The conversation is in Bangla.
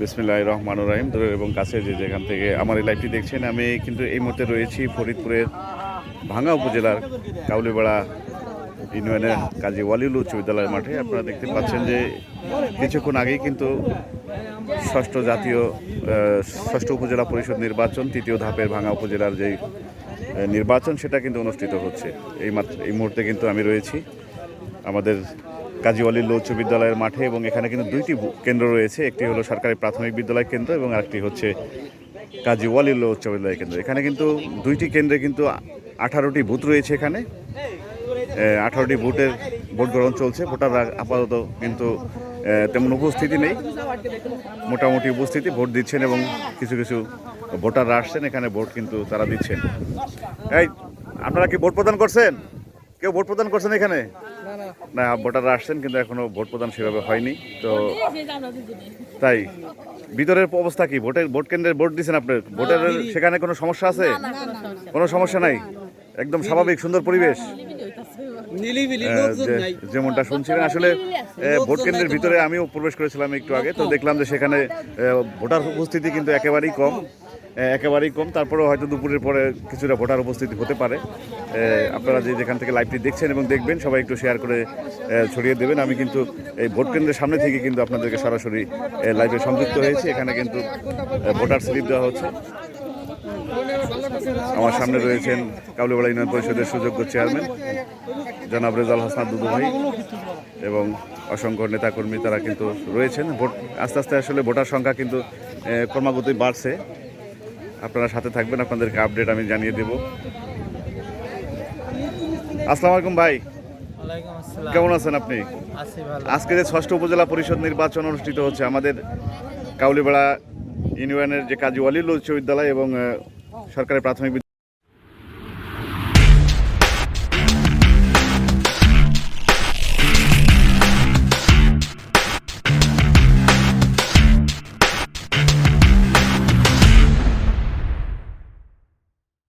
বিসমিল্লাহ রহমান রাহিম। দূরের এবং কাছে যে যেখান থেকে আমার এই লাইভটি দেখছেন, আমি কিন্তু এই মুহূর্তে রয়েছি ফরিদপুরের ভাঙ্গা উপজেলার কাউলিপাড়া ইউনিয়নের কাজী ওয়ালিউল উচ্চ বিদ্যালয়ের মাঠে। আপনারা দেখতে পাচ্ছেন যে কিছুক্ষণ আগেই কিন্তু ষষ্ঠ জাতীয় ষষ্ঠ উপজেলা পরিষদ নির্বাচন, তৃতীয় ধাপের ভাঙ্গা উপজেলার যেই নির্বাচন, সেটা কিন্তু অনুষ্ঠিত হচ্ছে। এই মাত্র, এই মুহূর্তে কিন্তু আমি রয়েছি। আমাদের কাজী ওয়ালিল্লা উচ্চ বিদ্যালয়ের মাঠে এবং এখানে কিন্তু দুইটি কেন্দ্র রয়েছে। একটি হলো সরকারি প্রাথমিক বিদ্যালয় কেন্দ্র এবং আরেকটি হচ্ছে কাজী ওয়ালিল্লা উচ্চ বিদ্যালয় কেন্দ্র। এখানে কিন্তু দুইটি কেন্দ্রে কিন্তু আঠারোটি বুথ রয়েছে এখানে। আঠারোটি ভোটের ভোট গ্রহণ চলছে। ভোটাররা আপাতত কিন্তু তেমন উপস্থিতি নেই। মোটামুটি উপস্থিতি, ভোট দিচ্ছেন এবং কিছু কিছু ভোটাররা আসছেন। এখানে ভোট কিন্তু তারা দিচ্ছেন। এই, আপনারা কি ভোট প্রদান করছেন? কেউ ভোট প্রদান করছেন এখানে? ভোটাররা আসছেন কিন্তু এখনও ভোট প্রদান সেভাবে হয়নি তো তাই ভিতরের অবস্থা কি? ভোটের ভোট কেন্দ্রের ভোট দিচ্ছেন আপনি? ভোটের সেখানে কোনো সমস্যা আছে? কোনো সমস্যা নাই? একদম স্বাভাবিক সুন্দর পরিবেশ। যেমনটা শুনছিলেন আসলে ভোট কেন্দ্রের ভিতরে আমিও প্রবেশ করেছিলাম একটু আগে তো দেখলাম যে সেখানে ভোটার উপস্থিতি কিন্তু একেবারেই কম। একেবারেই কম। তারপরেও হয়তো দুপুরের পরে কিছুটা ভোটার উপস্থিতি হতে পারে। আপনারা যে যেখান থেকে লাইভটি দেখছেন এবং দেখবেন, সবাই একটু শেয়ার করে ছড়িয়ে দেবেন। আমি কিন্তু এই ভোট কেন্দ্রের সামনে থেকে কিন্তু আপনাদেরকে সরাসরি লাইভে সংযুক্ত হয়েছি। এখানে কিন্তু ভোটার স্লিপ দেওয়া হচ্ছে। আমার সামনে রয়েছেন কাবলিবাড়া ইউনিয়ন পরিষদের সুযোগ্য চেয়ারম্যান জনাব রেজাল হাসনাত দুদু ভাই এবং অসংখ্য নেতাকর্মী তারা কিন্তু রয়েছেন। ভোট, আস্তে আস্তে আসলে ভোটার সংখ্যা কিন্তু ক্রমাগতই বাড়ছে। আপনারা সাথে থাকবেন আপনাদেরকে আপডেট আমি জানিয়ে দেব। আসসালামু আলাইকুম ভাই। কেমন আছেন আপনি? আজকে যে ষষ্ঠ উপজেলা পরিষদ নির্বাচন অনুষ্ঠিত হচ্ছে আমাদের কাউলিবেড়া ইউনিয়নের যে কাজী ওয়ালিল উচ্চ বিদ্যালয় এবং সরকারি প্রাথমিক